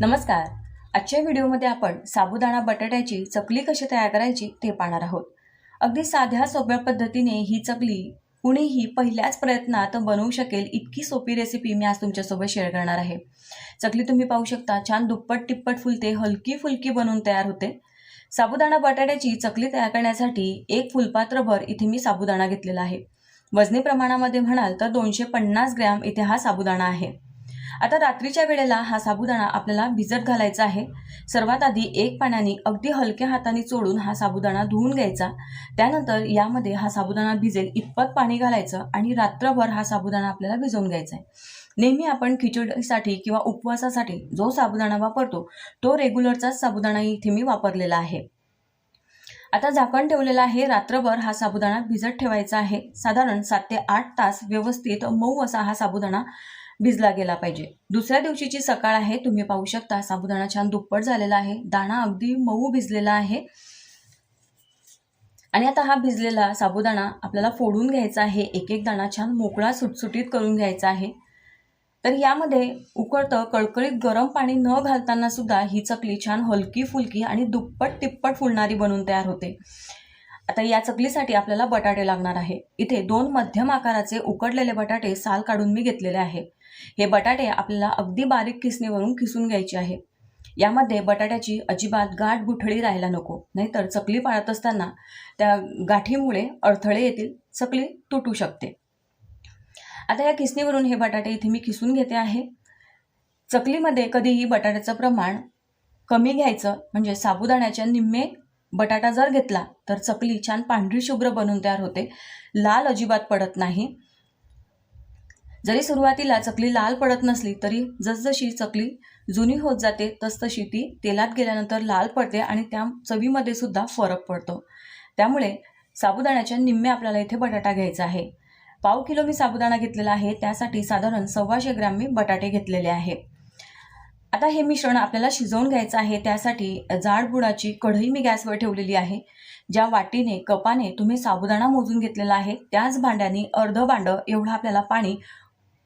नमस्कार. आजच्या व्हिडिओमध्ये आपण साबुदाणा बटाट्याची चकली कशी तयार करायची ते पाहणार आहोत. अगदी साध्या सोप्या पद्धतीने ही चकली कुणीही पहिल्याच प्रयत्नात बनवू शकेल इतकी सोपी रेसिपी मी आज तुमच्यासोबत शेअर करणार आहे. चकली तुम्ही पाहू शकता छान दुप्पट टिप्पट फुलते हलकी फुलकी बनवून तयार होते. साबुदाणा बटाट्याची चकली तयार करण्यासाठी एक फुलपात्रभर इथे मी साबुदाणा घेतलेला आहे. वजनी प्रमाणामध्ये म्हणाल तर दोनशे पन्नास ग्रॅम इथे हा साबुदाणा आहे. आता रात्रीच्या वेळेला हा साबुदाणा आपल्याला भिजत घालायचा आहे. सर्वात आधी एक पाण्याने अगदी हलक्या हाताने चोळून हा साबुदाणा धुवून घ्यायचा. त्यानंतर यामध्ये हा साबुदाणा भिजेल इतपत पाणी घालायचं आणि रात्रभर हा साबुदाणा आपल्याला भिजवून घ्यायचा आहे नेहमी आपण खिचडीसाठी किंवा उपवासासाठी जो साबुदाणा वापरतो तो रेग्युलरचाच साबुदाणा इथे मी वापरलेला आहे. आता झाकण ठेवलेलं आहे. रात्रभर हा साबुदाणा भिजत ठेवायचा आहे. साधारण सात ते आठ तास व्यवस्थित मऊ असा हा साबुदाणा भिजला गेला पाहिजे. दुसऱ्या दिवशीची सकाळ आहे तुम्ही पाहू शकता. साबुदाणा छान दुप्पट झालेला आहे. दाणा अगदी मऊ भिजलेला आहे. आणि आता हा भिजलेला साबुदाणा आपल्याला फोडून घ्यायचा आहे. एक एक दाणा छान मोकळा सुटसुटीत करून घ्यायचा आहे. तर यामध्ये उकळतं कळकळीत गरम पाणी न घालताना सुद्धा ही चकली छान हलकी फुलकी आणि दुप्पट तिप्पट फुलणारी बनून तयार होते. आता या चकलीसाठी आपल्याला बटाटे लागणार आहे. इथे दोन मध्यम आकाराचे उकडलेले बटाटे साल काढून मी घेतलेले आहे. हे बटाटे आपल्याला अगदी बारीक किसणीवरून किसून घ्यायचे आहे. यामध्ये बटाट्याची अजिबात गाठ गुठळी राहायला नको नाहीतर चकली पाळत असताना त्या गाठीमुळे अडथळे येतील चकली तुटू शकते. आता या किसणीवरून हे बटाटे इथे मी किसून घेते आहे. चकलीमध्ये कधीही बटाट्याचं प्रमाण कमी घ्यायचं म्हणजे साबुदाण्याच्या निम्मे बटाटा जर घेतला तर चकली छान पांढरी शुभ्र बनून तयार होते. लाल अजिबात पडत नाही. जरी सुरुवातीला चकली लाल पडत नसली तरी जसजशी चकली जुनी होत जाते तसतशी ती तेलात गेल्यानंतर लाल पडते आणि त्या चवीमध्ये सुद्धा फरक पडतो. त्यामुळे साबुदाण्याच्या निम्मे आपल्याला इथे बटाटा घ्यायचा आहे. पाव किलो मी साबुदाणा घेतलेला आहे. त्यासाठी साधारण सव्वाशे ग्रॅम मी बटाटे घेतलेले आहे. आता हे मिश्रण आपल्याला शिजवून घ्यायचं आहे त्यासाठी जाडबुडाची कढई मी गॅसवर ठेवलेली आहे ज्या वाटीने कपाने तुम्ही साबुदाणा मोजून घेतलेला आहे त्याच भांड्याने अर्ध भांड एवढं आपल्याला पाणी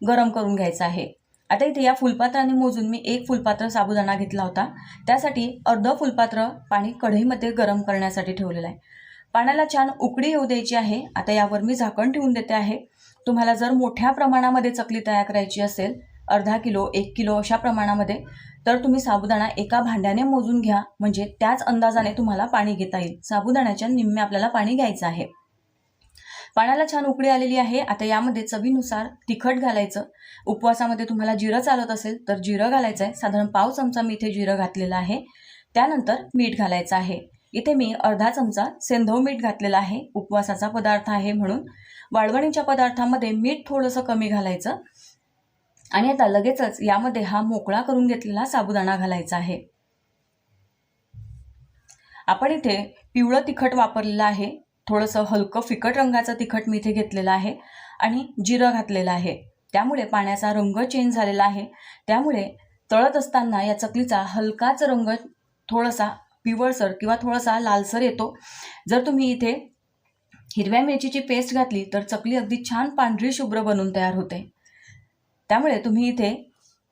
गरम करून घ्यायचं आहे. आता इथे या फुलपात्राने मोजून मी एक फुलपात्र साबुदाणा घेतला होता त्यासाठी अर्ध फुलपात्र पाणी कढईमध्ये गरम करण्यासाठी ठेवलेलं आहे. पाण्याला छान उकडी येऊ द्यायची आहे आता यावर मी झाकण ठेवून देते आहे. तुम्हाला जर मोठ्या प्रमाणामध्ये चकली तयार करायची असेल अर्धा किलो एक किलो अशा प्रमाणामध्ये तर तुम्ही साबुदाणा एका भांड्याने मोजून घ्या. म्हणजे त्याच अंदाजाने तुम्हाला पाणी घेता येईल. साबुदाण्याच्या निम्मे आपल्याला पाणी घ्यायचं आहे. पाण्याला छान उकळी आलेली आहे. आता यामध्ये चवीनुसार तिखट घालायचं. उपवासामध्ये तुम्हाला जिरं चालत असेल तर जिरं घालायचं आहे. साधारण पाव चमचा मी इथे जिरं घातलेलं आहे. त्यानंतर मीठ घालायचं आहे. इथे मी अर्धा चमचा सेंधव मीठ घातलेला आहे. उपवासाचा पदार्थ आहे म्हणून. वाळवणीच्या पदार्थामध्ये मीठ थोडंसं कमी घालायचं. आणि आता लगेचच यामध्ये हा मोकळा करून घेतलेला साबुदाणा घालायचा आहे. आपण इथे पिवळं तिखट वापरलेलं आहे. थोडंसं हलकं फिकट रंगाचं तिखट मी इथे घेतलेलं आहे आणि जिरं घातलेलं आहे. त्यामुळे पाण्याचा रंग चेंज झालेला आहे. त्यामुळे तळत असताना या चकलीचा हलकाच रंग थोडासा पिवळसर किंवा थोडासा लालसर येतो. जर तुम्ही इथे हिरव्या मिरचीची पेस्ट घातली तर चकली अगदी छान पांढरी शुभ्र बनून तयार होते. त्यामुळे तुम्ही इथे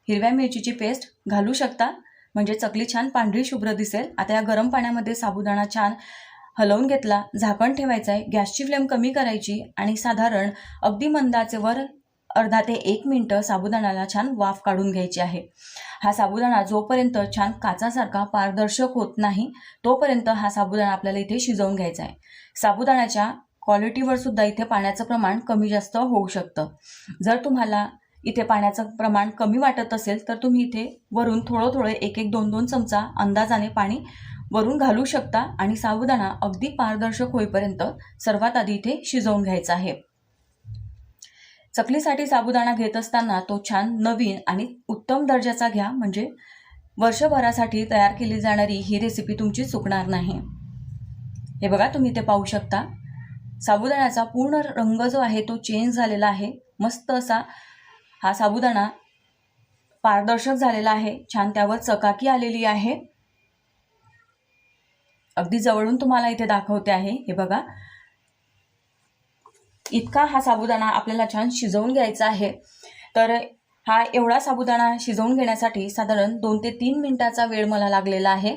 हिरव्या मिरचीची पेस्ट घालू शकता. म्हणजे चकली छान पांढरी शुभ्र दिसेल. आता या गरम पाण्यामध्ये साबुदाणा छान हलवून घेतला. झाकण ठेवायचं आहे. गॅसची फ्लेम कमी करायची आणि साधारण अगदी मंदाचेवर अर्धा ते एक मिनटं साबुदाण्याला छान वाफ काढून घ्यायची आहे. हा साबुदाणा जोपर्यंत छान काचासारखा पारदर्शक होत नाही तोपर्यंत हा साबुदाणा आपल्याला इथे शिजवून घ्यायचा आहे. साबुदाण्याच्या क्वालिटीवर सुद्धा इथे पाण्याचं प्रमाण कमी जास्त होऊ शकतं. जर तुम्हाला इथे पाण्याचं प्रमाण कमी वाटत असेल तर तुम्ही इथे वरून थोडं थोडं एक एक दोन दोन चमचा अंदाजाने पाणी वरून घालू शकता आणि साबुदाणा अगदी पारदर्शक होईपर्यंत सर्वात आधी इथे शिजवून घ्यायचा आहे. चकलीसाठी साबुदाणा घेत असताना तो छान नवीन आणि उत्तम दर्जाचा घ्या म्हणजे वर्षभरासाठी तयार केली जाणारी ही रेसिपी तुमची चुकणार नाही. हे बघा तुम्ही ते पाहू शकता. साबुदाण्याचा पूर्ण रंग जो आहे तो चेंज झालेला आहे. मस्त असा हा साबुदाणा पारदर्शक झालेला आहे. छान त्यावर चकाकी आलेली आहे. अगदी जवळून तुम्हाला इथे दाखवते आहे. हे बघा. इतका हा साबुदाणा आपल्याला छान शिजवून घ्यायचा आहे. तर हा एवढा साबुदाणा शिजवून घेण्यासाठी साधारण दोन ते तीन मिनटाचा वेळ मला लागलेला आहे.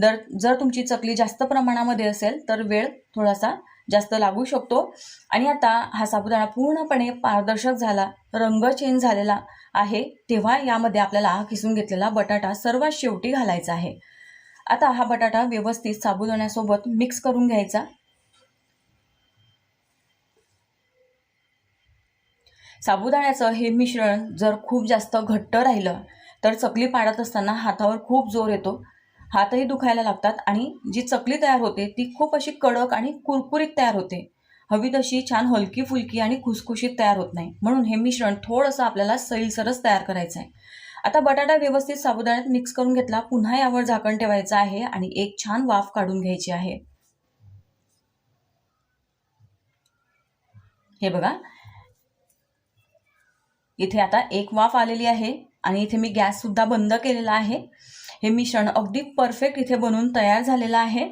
जर जर तुमची चकली जास्त प्रमाणामध्ये असेल तर वेळ थोडासा जास्त लागू शकतो. आणि आता हा साबुदाणा पूर्णपणे पारदर्शक झाला रंग चेंज झालेला आहे तेव्हा यामध्ये आपल्याला हा किसून घेतलेला बटाटा सर्वात शेवटी घालायचा आहे. आता हा बटाटा व्यवस्थित साबुदाण्यासोबत मिक्स करून घ्यायचा. साबुदाण्याचं हे मिश्रण जर खूप जास्त घट्ट राहिलं तर चकली पाडत असताना हातावर खूप जोर येतो. हातही दुखायला लागतात आणि जी चकली तयार होते ती खूप अशी कडक आणि कुरकुरीत तयार होते. हवी तशी छान हलकी फुलकी आणि खुसखुशीत तयार होत नाही. म्हणून हे मिश्रण थोडंसं आपल्याला सैलसरच तयार करायचं आहे आता बटाटा व्यवस्थित साबुदाण्यात मिक्स करून घेतला पुन्हा यावर झाकण ठेवायचं आहे आणि एक छान वाफ काढून घ्यायची आहे. हे बघा. इथे आता एक वाफ आलेली आहे आणि इथे मी गॅस सुद्धा बंद केलेला आहे. हे मिश्रण अगदी परफेक्ट इथे बनवून तयार झालेलं आहे.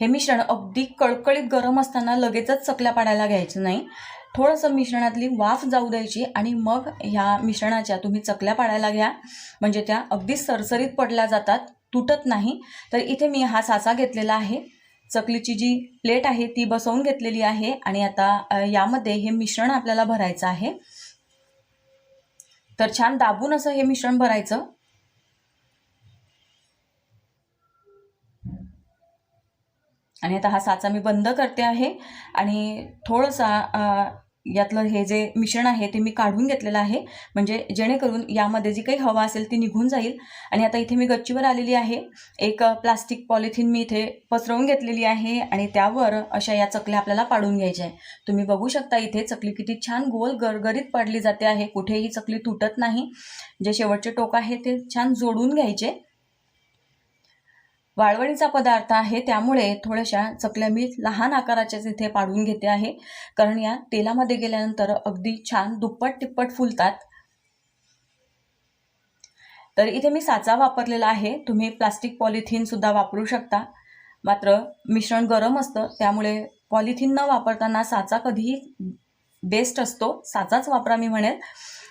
हे मिश्रण अगदी कळकळीत गरम असताना लगेचच चकल्या पाडायला घ्यायचं नाही. थोडंसं मिश्रणातली वाफ जाऊ द्यायची आणि मग ह्या मिश्रणाच्या तुम्ही चकल्या पाडायला घ्या. म्हणजे त्या अगदी सरसरीत पडल्या जातात तुटत नाही. तर इथे मी हा साचा घेतलेला आहे. चकलीची जी प्लेट आहे ती बसवून घेतलेली आहे आणि आता यामध्ये हे मिश्रण आपल्याला भरायचं आहे. तर छान दाबून असं हे मिश्रण भरायचं. आणि आता हा साचा मी बंद करते आहे आणि थोडंसा यातलं हे जे मिश्रण आहे ते मी काढून घेतलेलं आहे. म्हणजे जेणेकरून यामध्ये जी काही हवा असेल ती निघून जाईल. आणि आता इथे मी गच्चीवर आलेली आहे. एक प्लास्टिक पॉलिथिन मी इथे पसरवून घेतलेली आहे आणि त्यावर अशा या चकल्या आपल्याला पाडून घ्यायच्या आहे तुम्ही बघू शकता इथे चकली किती छान गोल गरगरीत पाडली जाते आहे. कुठेही चकली तुटत नाही. जे शेवटचे टोक आहे ते छान जोडून घ्यायचे. वाळवणीचा पदार्थ आहे त्यामुळे थोड्याशा चकल्या मी लहान आकाराच्याच इथे पाडून घेते आहे. कारण या तेलामध्ये गेल्यानंतर अगदी छान दुप्पट तिप्पट फुलतात. तर इथे मी साचा वापरलेला आहे. तुम्ही प्लास्टिक पॉलिथिनसुद्धा वापरू शकता. मात्र मिश्रण गरम असतं त्यामुळे पॉलिथिन न वापरताना साचा कधीही बेस्ट असतो. साचाच वापरा मी म्हणेल.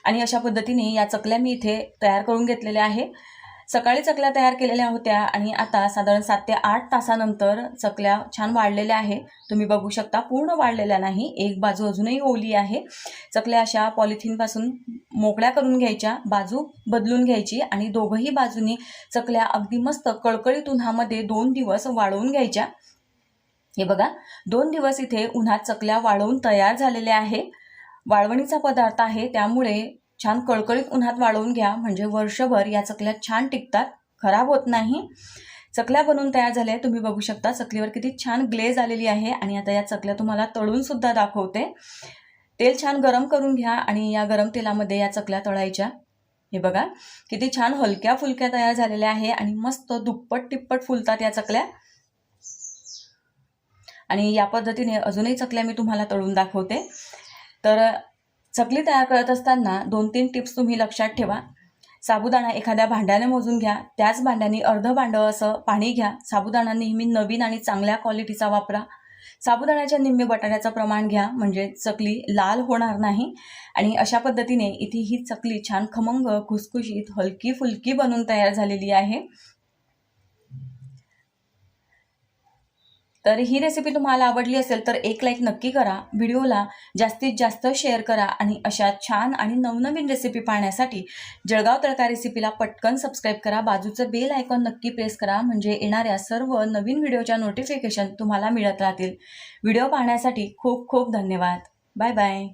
आणि अशा पद्धतीने या चकल्या मी इथे तयार करून घेतलेल्या आहे. सकाळी चकल्या तयार केलेल्या होत्या आणि आता साधारण सात ते आठ तासानंतर चकल्या छान वाढलेल्या आहे तुम्ही बघू शकता पूर्ण वाढलेल्या नाही एक बाजू अजूनही ओली आहे. चकल्या अशा पॉलिथिनपासून मोकळ्या करून घ्यायच्या बाजू बदलून घ्यायची आणि दोघंही बाजूनी चकल्या अगदी मस्त कळकळीत उन्हामध्ये दोन दिवस वाळवून घ्यायच्या. हे बघा दोन दिवस इथे उन्हात चकल्या वाळवून तयार झालेल्या आहे. वाळवणीचा पदार्थ आहे त्यामुळे छान कळकळीत उन्हात वाळवून घ्या. म्हणजे वर्षभर या चकल्या छान टिकतात. खराब होत नाही. चकल्या बनवून तयार झाल्या तुम्ही बघू शकता चकलीवर किती छान ग्लेज आलेली आहे. आणि आता या चकल्या तुम्हाला तळून सुद्धा दाखवते. तेल छान गरम करून घ्या. आणि या गरम तेलामध्ये या चकल्या तळायच्या. हे बघा किती छान हलक्या फुलक्या तयार झालेल्या आहे. आणि मस्त दुप्पट टिप्पट फुलतात या चकल्या. आणि या पद्धतीने अजूनही चकल्या मी तुम्हाला तळून दाखवते. तर चकली तयार करत असताना दोन तीन टिप्स तुम्ही लक्षात ठेवा. साबुदाणा एखाद्या भांड्याने मोजून घ्या. त्याच भांड्याने अर्ध भांडं असं पाणी घ्या. साबुदाणा नेहमी नवीन आणि चांगल्या क्वालिटीचा वापरा. साबुदाण्याच्या निम्मे बटाट्याचं प्रमाण घ्या. म्हणजे चकली लाल होणार नाही. आणि अशा पद्धतीने इथे ही चकली छान खमंग खुसखुशीत हलकी फुलकी बनून तयार झालेली आहे. तर ही रेसिपी तुम्हाला आवडली असेल तर एक लाईक नक्की करा. व्हिडिओला जास्तीत जास्त शेअर करा आणि अशा छान आणि नवनवीन रेसिपी पाहण्यासाठी जळगाव तडका रेसिपीला पटकन सबस्क्राईब करा. बाजूचं बेल आयकॉन नक्की प्रेस करा म्हणजे येणाऱ्या सर्व नवीन व्हिडिओच्या नोटिफिकेशन तुम्हाला मिळत राहतील. व्हिडिओ पाहण्यासाठी खूप खूप धन्यवाद. Bye bye